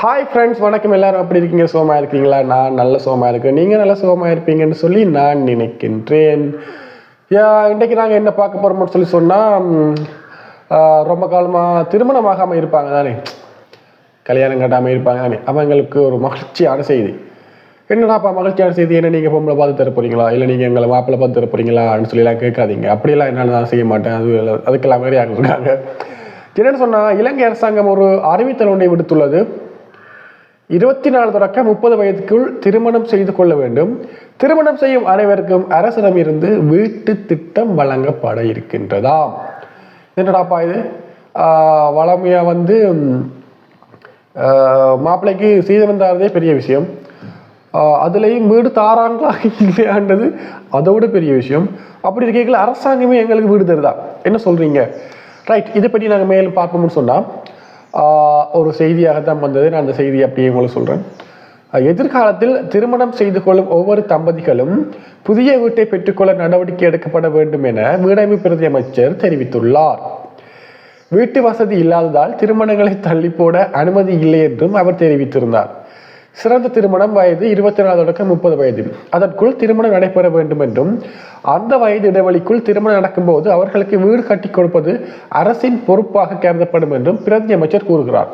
Hi friends வணக்கம். எல்லாரும் அப்படி இருக்கீங்க? சோமா இருக்கீங்களா? நான் நல்ல சோமா இருக்கேன். நீங்கள் நல்ல சோமா இருப்பீங்கன்னு சொல்லி நான் நினைக்கின்றேன். இன்றைக்கு நாங்கள் என்ன பார்க்க போகிறோம்னு சொல்லி சொன்னால் ரொம்ப காலமாக திருமணம் ஆகாமல் இருப்பாங்க தானே? கல்யாணம் கட்டாமல் இருப்பாங்க தானே? அவங்களுக்கு ஒரு மகிழ்ச்சியான செய்தி. என்னடாப்பா மகிழ்ச்சியான செய்தி? என்ன நீங்கள் பொம்பளை பார்த்து தர போறீங்களா? இல்லை நீங்கள் எங்களை மாப்பிள்ளை பார்த்து தர போறீங்களான்னு சொல்லிலாம் கேட்காதீங்க. அப்படியெல்லாம் என்னால் நான் செய்ய மாட்டேன். அது அதுக்கெல்லாம் மாதிரி ஆகிருக்காங்க என்னென்னு சொன்னால் இலங்கை அரசாங்கம் ஒரு அறிவித்தல் ஒன்றை விடுத்துள்ளது. இருபத்தி நாலு தொடக்க முப்பது வயதுக்குள் திருமணம் செய்து கொள்ள வேண்டும். திருமணம் செய்யும் அனைவருக்கும் அரசிடமிருந்து வீட்டு திட்டம் வழங்கப்பட இருக்கின்றதாம். என்னடாப்பா இது? வளமையாக வளமையா வந்து மாப்பிள்ளைக்கு சீதனம் வந்தாரதே பெரிய விஷயம். அதுலேயும் வீடு தாராங்களா இல்லையான்றது அதோட பெரிய விஷயம். அப்படி இருக்கீங்களா? அரசாங்கமே எங்களுக்கு வீடு தருதா? என்ன சொல்றீங்க? ரைட் இதை பற்றி நாங்கள் மேலும் பார்ப்போம்னு சொன்னால் ஒரு செய்தியாக தான் வந்தது. நான் அந்த செய்தி அப்படியே உங்களுக்கு சொல்கிறேன் எதிர்காலத்தில் திருமணம் செய்து கொள்ளும் ஒவ்வொரு தம்பதிகளும் புதிய வீட்டை பெற்றுக்கொள்ள நடவடிக்கை எடுக்கப்பட வேண்டும் என வீடமைப்பு பிரதி அமைச்சர் தெரிவித்துள்ளார். வீட்டு வசதி இல்லாததால் திருமணங்களை தள்ளி போட அனுமதி இல்லை என்றும் அவர் தெரிவித்திருந்தார். சிறந்த திருமணம் வயது இருபத்தி நாலு தொடக்கம் முப்பது வயது. அதற்குள் திருமணம் நடைபெற வேண்டும் என்றும் அந்த வயது இடைவெளிக்குள் திருமணம் நடக்கும்போது அவர்களுக்கு வீடு கட்டி கொடுப்பது அரசின் பொறுப்பாக கருதப்படும் என்றும் பிரதி அமைச்சர் கூறுகிறார்.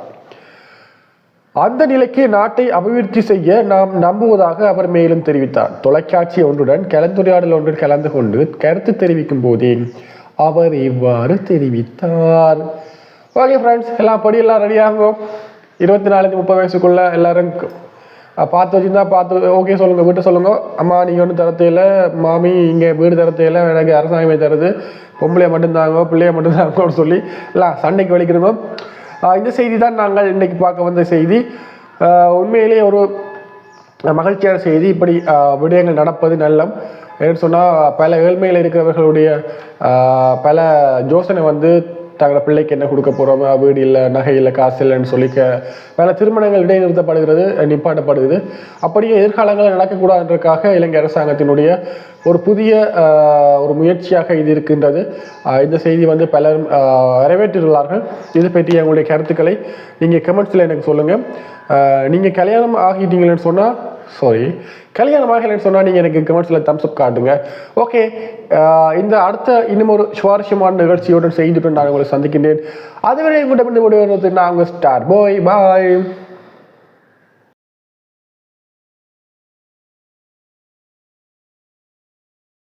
அந்த நிலைக்கு நாட்டை அபிவிருத்தி செய்ய நாம் நம்புவதாக அவர் மேலும் தெரிவித்தார். தொலைக்காட்சி ஒன்றுடன் கலந்துரையாடல் ஒன்றில் கலந்து கொண்டு கருத்து தெரிவிக்கும் போதே அவர் இவ்வாறு தெரிவித்தார். ஓகே ஃப்ரெண்ட்ஸ் எல்லாம் படி எல்லாம் ரெடியாகும் இருபத்தி நாலு முப்பது வயசுக்குள்ள எல்லாரும் பார்த்து வச்சுருந்தா பார்த்து ஓகே சொல்லுங்கள் வீட்டை சொல்லுங்கள் அம்மா நீங்கள் ஒன்றும் தரத்தையில மாமி இங்கே வீடு தரத்தையில எனக்கு அரசாங்கமே தருது. பொம்பளைய மட்டும் தாங்க பிள்ளைய மட்டும் தாங்கன்னு சொல்லி. எல்லாம் சண்டைக்கு வலிக்கிறோம் இந்த செய்தி தான் நாங்கள் இன்றைக்கு பார்க்க வந்த செய்தி. உண்மையிலேயே ஒரு மகிழ்ச்சியான செய்தி. இப்படி விடயங்கள் நடப்பது நல்லம். ஏன்னு சொன்னால் பல ஏழ்மையில் இருக்கிறவர்களுடைய பல யோசனை வந்து தங்களோட பிள்ளைக்கு என்ன கொடுக்க போகிறோம் வீடு இல்லை நகை இல்லை காசு இல்லைன்னு சொல்லிக்க பல திருமணங்கள் இடைநிறுத்தப்படுகிறது நிப்பாட்டப்படுகிறது. அப்படியே எதிர்காலங்களில் நடக்கக்கூடாதுன்றதுக்காக இலங்கை அரசாங்கத்தினுடைய ஒரு புதிய ஒரு முயற்சியாக இது இருக்கின்றது. இந்த செய்தி வந்து பலரும் வரவேற்றுள்ளார்கள் இது பற்றி எங்களுடைய கருத்துக்களை நீங்கள் கமெண்ட்ஸில் எனக்கு சொல்லுங்கள் நீங்கள் கல்யாணம் ஆகிட்டீங்களேன்னு சொன்னால் சாரி கல்யாணம் ஆகலைன்னு சொன்னால் நீங்கள் எனக்கு கமெண்ட்ஸில் தம்ஸ் அப் காட்டுங்க. ஓகே இந்த அடுத்த இன்னும் ஒரு சுவாரஸ்யமான நிகழ்ச்சியுடன் செய்துட்டு நான் உங்களை சந்திக்கின்றேன். அதுவரை உங்களிடம் விடுவது நான் உங்கள் ஸ்டார் பாய் பாய்